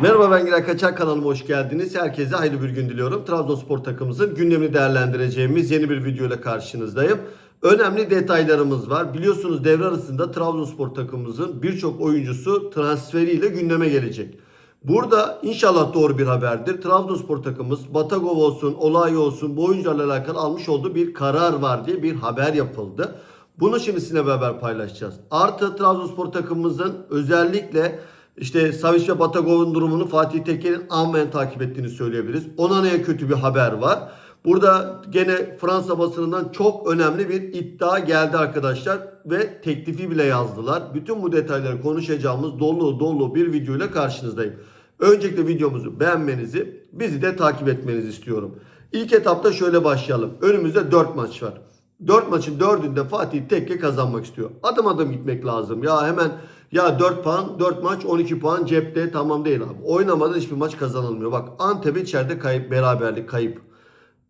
Merhaba ben Giray Kaçar kanalıma hoş geldiniz. Herkese hayırlı bir gün diliyorum. Trabzonspor takımımızın gündemini değerlendireceğimiz yeni bir video ile karşınızdayım. Önemli detaylarımız var. Biliyorsunuz devre arasında Trabzonspor takımımızın birçok oyuncusu transferiyle gündeme gelecek. Burada inşallah doğru bir haberdir. Trabzonspor takımımız Batagov olsun, Olay olsun bu oyuncularla alakalı almış olduğu bir karar var diye bir haber yapıldı. Bunu şimdi sizinle beraber paylaşacağız. Artı Trabzonspor takımımızın özellikle işte Savic ve Batagov'un durumunu Fatih Tekke'nin ammen takip ettiğini söyleyebiliriz. Onana'ya kötü bir haber var. Burada gene Fransa basınından çok önemli bir iddia geldi arkadaşlar ve teklifi bile yazdılar. Bütün bu detayları konuşacağımız dolu dolu bir video ile karşınızdayım. Öncelikle videomuzu beğenmenizi, bizi de takip etmenizi istiyorum. İlk etapta şöyle başlayalım. Önümüzde 4 maç var. 4 maçın 4'ünde Fatih Tekke kazanmak istiyor. Adım adım gitmek lazım. Ya hemen ya 4 puan, 4 maç 12 puan cepte tamam değil abi. Oynamadan hiçbir maç kazanılmıyor. Bak Antep içeride kayıp, beraberlik kayıp.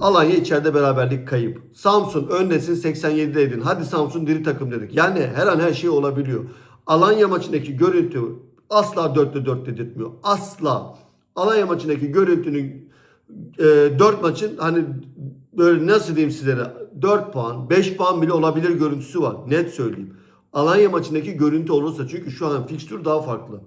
Alanya içeride beraberlik kayıp. Samsun öndesin 87'deydin. Hadi Samsun diri takım dedik. Yani her an her şey olabiliyor. Alanya maçındaki görüntü asla 4'te 4 dedirtmiyor. Asla. Alanya maçındaki görüntünün e, 4 maçın hani böyle nasıl diyeyim sizlere 4 puan 5 puan bile olabilir görüntüsü var. Net söyleyeyim. Alanya maçındaki görüntü olursa çünkü şu an fikstür daha farklı.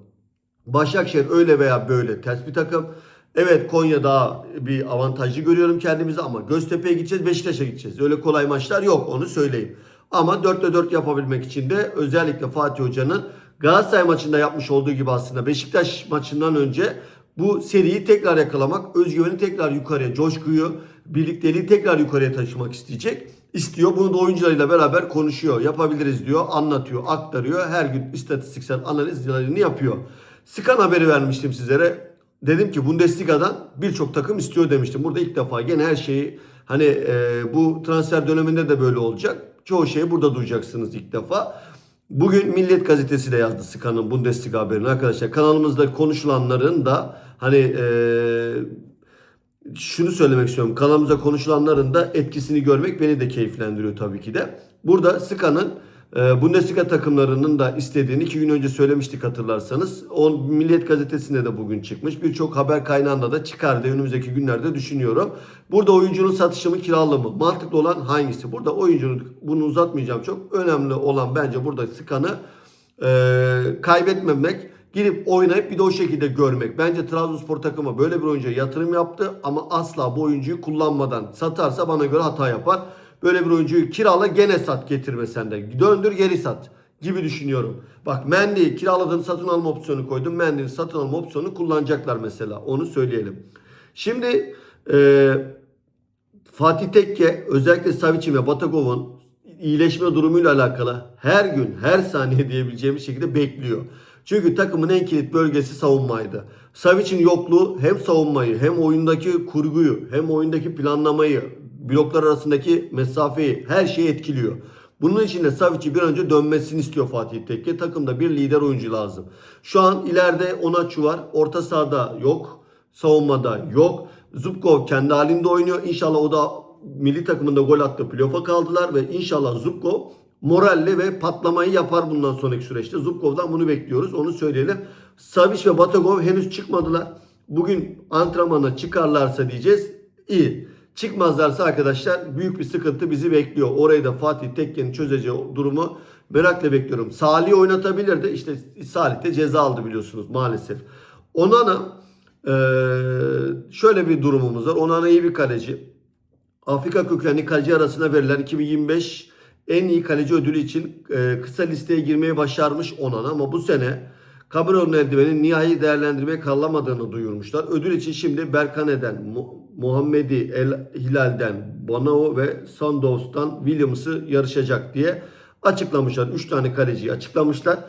Başakşehir öyle veya böyle ters bir takım. Evet Konya daha bir avantajlı görüyorum kendimizi ama Göztepe'ye gideceğiz, Beşiktaş'a gideceğiz. Öyle kolay maçlar yok onu söyleyeyim. Ama 4'te 4 yapabilmek için de özellikle Fatih Hoca'nın Galatasaray maçında yapmış olduğu gibi aslında Beşiktaş maçından önce bu seriyi tekrar yakalamak, özgüveni tekrar yukarıya, coşkuyu, birlikteliği tekrar yukarıya taşımak isteyecek. İstiyor. Bunu da oyuncularıyla beraber konuşuyor. Yapabiliriz diyor, anlatıyor, aktarıyor. Her gün istatistiksel analizlerini yapıyor. Sıkan haberi vermiştim sizlere. Dedim ki Bundesliga'dan birçok takım istiyor demiştim. Burada ilk defa gene her şeyi hani e, bu transfer döneminde de böyle olacak. Çoğu şeyi burada duyacaksınız ilk defa. Bugün Milliyet Gazetesi de yazdı Sıkan'ın Bundesliga haberini arkadaşlar. Kanalımızda konuşulanların da hani e, şunu söylemek istiyorum. Kanalımıza konuşulanların da etkisini görmek beni de keyiflendiriyor tabii ki de. Burada Sıkan'ın e, Bundesliga takımlarının da istediğini iki gün önce söylemiştik hatırlarsanız. O Milliyet Gazetesi'nde de bugün çıkmış. Birçok haber kaynağında da çıkar diye önümüzdeki günlerde düşünüyorum. Burada oyuncunun satışı mı kiralı mı? Mantıklı olan hangisi? Burada oyuncunun bunu uzatmayacağım çok. Önemli olan bence burada Sıkan'ı e, kaybetmemek girip oynayıp bir de o şekilde görmek. Bence Trabzonspor takımı böyle bir oyuncuya yatırım yaptı ama asla bu oyuncuyu kullanmadan satarsa bana göre hata yapar. Böyle bir oyuncuyu kirala gene sat getirme sende. Döndür geri sat gibi düşünüyorum. Bak Mendy'yi kiraladığın satın alma opsiyonu koydum. Mendy'nin satın alma opsiyonu kullanacaklar mesela. Onu söyleyelim. Şimdi e, Fatih Tekke özellikle Savic'in ve Batagov'un iyileşme durumuyla alakalı her gün her saniye diyebileceğimiz şekilde bekliyor. Çünkü takımın en kilit bölgesi savunmaydı. Savic'in yokluğu hem savunmayı hem oyundaki kurguyu hem oyundaki planlamayı bloklar arasındaki mesafeyi her şeyi etkiliyor. Bunun için de Savic'i bir önce dönmesini istiyor Fatih Tekke. Takımda bir lider oyuncu lazım. Şu an ileride Onaçu var. Orta sahada yok. Savunmada yok. Zubkov kendi halinde oynuyor. İnşallah o da milli takımında gol attı. Playoff'a kaldılar ve inşallah Zubkov moralli ve patlamayı yapar bundan sonraki süreçte. Zubkov'dan bunu bekliyoruz. Onu söyleyelim. Savic ve Batagov henüz çıkmadılar. Bugün antrenmana çıkarlarsa diyeceğiz. iyi. Çıkmazlarsa arkadaşlar büyük bir sıkıntı bizi bekliyor. Orayı da Fatih Tekke'nin çözeceği durumu merakla bekliyorum. Salih oynatabilirdi. İşte Salih de ceza aldı biliyorsunuz maalesef. Onana eee, şöyle bir durumumuz var. Onana iyi bir kaleci. Afrika kökenli kaleci arasına verilen 2025 en iyi kaleci ödülü için e, kısa listeye girmeyi başarmış Onana ama bu sene Cameron eldivenin nihai değerlendirmeye kallamadığını duyurmuşlar. Ödül için şimdi Berkane'den, Mu- Muhammedi El Hilal'den, Bonao ve Sandows'tan Williams'ı yarışacak diye açıklamışlar. 3 tane kaleciyi açıklamışlar.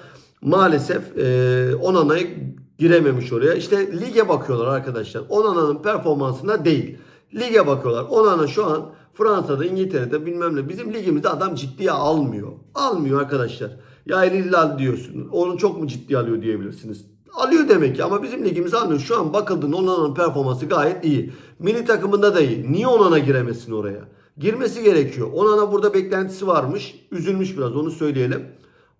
Maalesef e, Onana'yı girememiş oraya. İşte lige bakıyorlar arkadaşlar. Onana'nın performansına değil. Lige bakıyorlar. Onana şu an Fransa'da, İngiltere'de bilmem ne. Bizim ligimizde adam ciddiye almıyor. Almıyor arkadaşlar. Ya El Hilal diyorsun. Onu çok mu ciddiye alıyor diyebilirsiniz. Alıyor demek ki ama bizim ligimiz almıyor. Şu an bakıldığında Onana'nın performansı gayet iyi. Milli takımında da iyi. Niye Onana giremesin oraya? Girmesi gerekiyor. Onana burada beklentisi varmış. Üzülmüş biraz onu söyleyelim.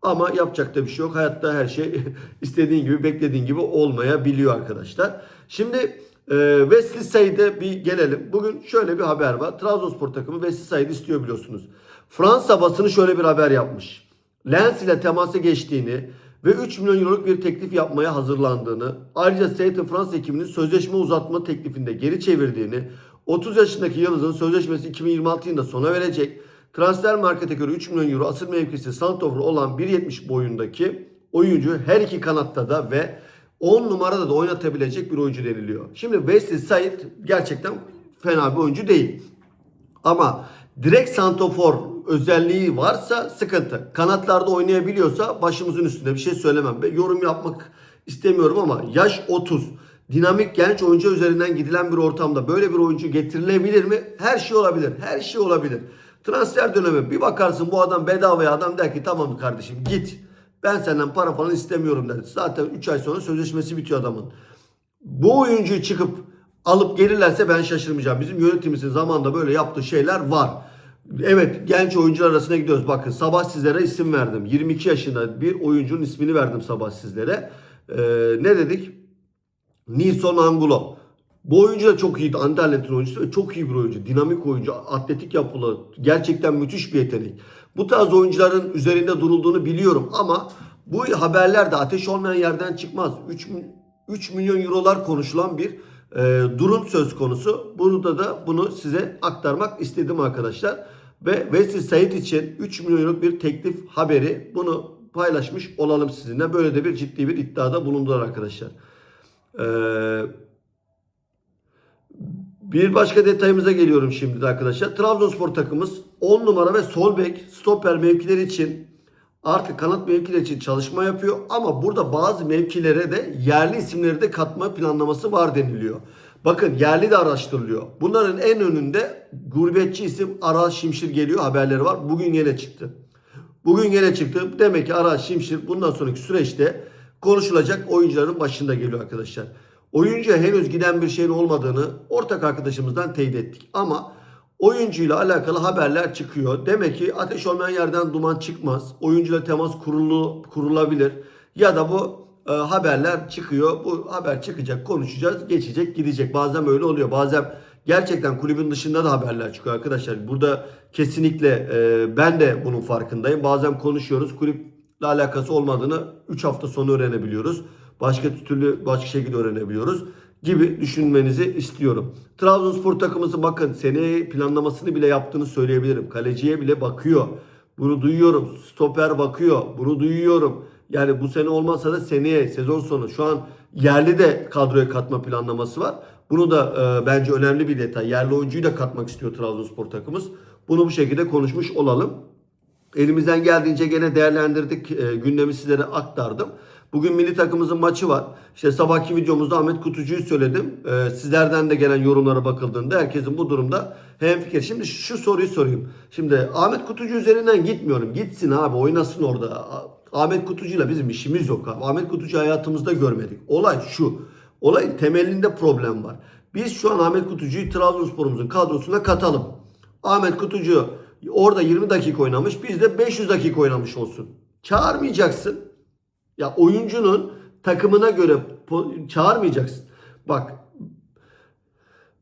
Ama yapacak da bir şey yok. Hayatta her şey istediğin gibi, beklediğin gibi olmayabiliyor arkadaşlar. Şimdi e, Wesley Said'e bir gelelim. Bugün şöyle bir haber var. Trabzonspor takımı Wesley Said'i istiyor biliyorsunuz. Fransa basını şöyle bir haber yapmış. Lens ile temasa geçtiğini ve 3 milyon euroluk bir teklif yapmaya hazırlandığını, ayrıca Seattle Fransa ekibinin sözleşme uzatma teklifinde geri çevirdiğini, 30 yaşındaki Yıldız'ın sözleşmesi 2026 yılında sona verecek, transfer markete göre 3 milyon euro asıl mevkisi santofor olan 1.70 boyundaki oyuncu her iki kanatta da ve 10 numarada da oynatabilecek bir oyuncu deniliyor. Şimdi Wesley Said gerçekten fena bir oyuncu değil. Ama direkt santofor özelliği varsa sıkıntı. Kanatlarda oynayabiliyorsa başımızın üstünde bir şey söylemem. Ben yorum yapmak istemiyorum ama yaş 30. Dinamik genç oyuncu üzerinden gidilen bir ortamda böyle bir oyuncu getirilebilir mi? Her şey olabilir. Her şey olabilir. Transfer dönemi bir bakarsın bu adam bedavaya adam der ki tamam kardeşim git. Ben senden para falan istemiyorum der. Zaten 3 ay sonra sözleşmesi bitiyor adamın. Bu oyuncuyu çıkıp alıp gelirlerse ben şaşırmayacağım. Bizim yönetimimizin zamanında böyle yaptığı şeyler var. Evet genç oyuncular arasına gidiyoruz. Bakın sabah sizlere isim verdim. 22 yaşında bir oyuncunun ismini verdim sabah sizlere. Ee, ne dedik? Nilson Angulo. Bu oyuncu da çok iyi. Anderlet'in oyuncusu çok iyi bir oyuncu. Dinamik oyuncu. Atletik yapılı. Gerçekten müthiş bir yetenek. Bu tarz oyuncuların üzerinde durulduğunu biliyorum ama bu haberler de ateş olmayan yerden çıkmaz. 3, 3 milyon eurolar konuşulan bir e, durum söz konusu. Burada da bunu size aktarmak istedim arkadaşlar. Ve Wesley Said için 3 milyonluk bir teklif haberi. Bunu paylaşmış olalım sizinle. Böyle de bir ciddi bir iddiada bulundular arkadaşlar. Eee bir başka detayımıza geliyorum şimdi de arkadaşlar. Trabzonspor takımımız 10 numara ve sol bek, stoper mevkileri için artık kanat mevkileri için çalışma yapıyor. Ama burada bazı mevkilere de yerli isimleri de katma planlaması var deniliyor. Bakın yerli de araştırılıyor. Bunların en önünde gurbetçi isim Aras Şimşir geliyor haberleri var. Bugün yine çıktı. Bugün yine çıktı. Demek ki Aras Şimşir bundan sonraki süreçte konuşulacak oyuncuların başında geliyor arkadaşlar. Oyuncuya henüz giden bir şeyin olmadığını ortak arkadaşımızdan teyit ettik. Ama oyuncuyla alakalı haberler çıkıyor. Demek ki ateş olmayan yerden duman çıkmaz. Oyuncuyla temas kurulu, kurulabilir. Ya da bu e, haberler çıkıyor. Bu haber çıkacak, konuşacağız, geçecek, gidecek. Bazen öyle oluyor. Bazen gerçekten kulübün dışında da haberler çıkıyor arkadaşlar. Burada kesinlikle e, ben de bunun farkındayım. Bazen konuşuyoruz. Kulüple alakası olmadığını 3 hafta sonra öğrenebiliyoruz başka türlü başka şekilde öğrenebiliyoruz gibi düşünmenizi istiyorum. Trabzonspor takımımızı bakın seneye planlamasını bile yaptığını söyleyebilirim. Kaleciye bile bakıyor. Bunu duyuyorum. Stoper bakıyor. Bunu duyuyorum. Yani bu sene olmazsa da seneye sezon sonu şu an yerli de kadroya katma planlaması var. Bunu da e, bence önemli bir detay. Yerli oyuncuyu da katmak istiyor Trabzonspor takımımız. Bunu bu şekilde konuşmuş olalım. Elimizden geldiğince gene değerlendirdik. E, gündemi sizlere aktardım. Bugün milli takımımızın maçı var. İşte sabahki videomuzda Ahmet Kutucu'yu söyledim. Ee, sizlerden de gelen yorumlara bakıldığında herkesin bu durumda hemfikir. Şimdi şu soruyu sorayım. Şimdi Ahmet Kutucu üzerinden gitmiyorum. Gitsin abi oynasın orada. Ahmet Kutucu'yla bizim işimiz yok abi. Ahmet Kutucu hayatımızda görmedik. Olay şu. Olayın temelinde problem var. Biz şu an Ahmet Kutucu'yu Trabzonspor'umuzun kadrosuna katalım. Ahmet Kutucu orada 20 dakika oynamış. Biz de 500 dakika oynamış olsun. Çağırmayacaksın. Ya oyuncunun takımına göre çağırmayacaksın. Bak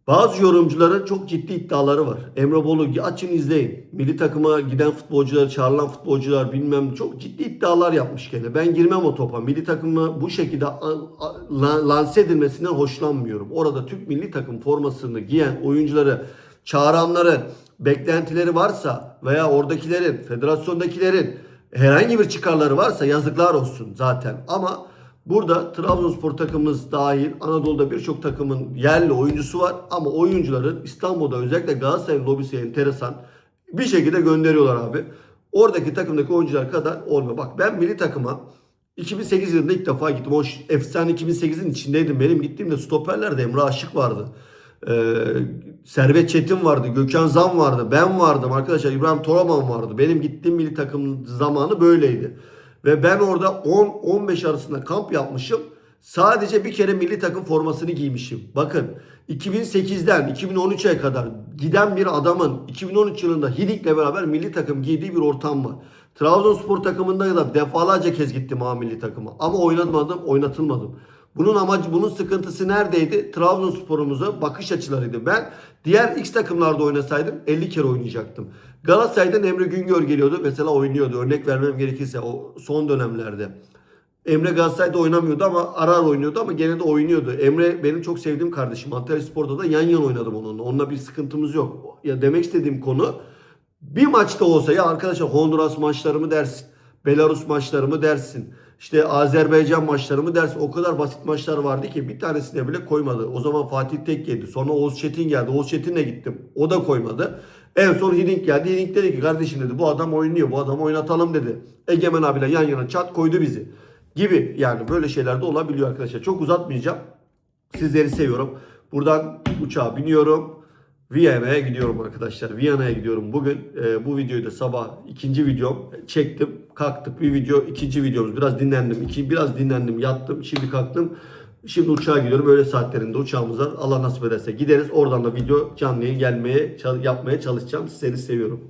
bazı yorumcuların çok ciddi iddiaları var. Emre Bolu açın izleyin. Milli takıma giden futbolcular, çağrılan futbolcular bilmem çok ciddi iddialar yapmış gene. Ben girmem o topa. Milli takıma bu şekilde lanse edilmesinden hoşlanmıyorum. Orada Türk milli takım formasını giyen oyuncuları çağıranların beklentileri varsa veya oradakilerin, federasyondakilerin herhangi bir çıkarları varsa yazıklar olsun zaten. Ama burada Trabzonspor takımımız dahil Anadolu'da birçok takımın yerli oyuncusu var. Ama oyuncuların İstanbul'da özellikle Galatasaray lobisi enteresan bir şekilde gönderiyorlar abi. Oradaki takımdaki oyuncular kadar olmuyor. Bak ben milli takıma 2008 yılında ilk defa gittim. O efsane 2008'in içindeydim. Benim gittiğimde stoperlerde Emre Aşık vardı. Ee, Servet Çetin vardı, Gökhan Zan vardı, ben vardım arkadaşlar, İbrahim Toraman vardı. Benim gittiğim milli takım zamanı böyleydi. Ve ben orada 10-15 arasında kamp yapmışım. Sadece bir kere milli takım formasını giymişim. Bakın 2008'den 2013'e kadar giden bir adamın 2013 yılında Hidik'le beraber milli takım giydiği bir ortam var. Trabzonspor takımında da defalarca kez gittim A milli takıma ama oynatmadım, oynatılmadım. Bunun amacı, bunun sıkıntısı neredeydi? Trabzonspor'umuza bakış açılarıydı. Ben diğer X takımlarda oynasaydım 50 kere oynayacaktım. Galatasaray'dan Emre Güngör geliyordu. Mesela oynuyordu. Örnek vermem gerekirse o son dönemlerde. Emre Galatasaray'da oynamıyordu ama ara ara oynuyordu ama gene de oynuyordu. Emre benim çok sevdiğim kardeşim. Antalya Spor'da da yan yana oynadım onunla. Onunla bir sıkıntımız yok. Ya demek istediğim konu bir maçta olsa ya arkadaşlar Honduras maçları mı dersin? Belarus maçları mı dersin? İşte Azerbaycan maçları mı dersin? O kadar basit maçlar vardı ki bir tanesine bile koymadı. O zaman Fatih Tek yedi. Sonra Oğuz Çetin geldi. Oğuz Çetin'le gittim. O da koymadı. En son Hidink geldi. Hidink dedi ki kardeşim dedi bu adam oynuyor. Bu adamı oynatalım dedi. Egemen abiyle yan yana çat koydu bizi. Gibi yani böyle şeyler de olabiliyor arkadaşlar. Çok uzatmayacağım. Sizleri seviyorum. Buradan uçağa biniyorum. Viyana'ya gidiyorum arkadaşlar. Viyana'ya gidiyorum bugün. Ee, bu videoyu da sabah ikinci videom çektim. Kalktık bir video ikinci videomuz. Biraz dinlendim. İki, biraz dinlendim yattım. Şimdi kalktım. Şimdi uçağa gidiyorum. Öyle saatlerinde uçağımız var. Allah nasip ederse gideriz. Oradan da video canlı yayın gelmeye, yapmaya çalışacağım. Sizleri seviyorum.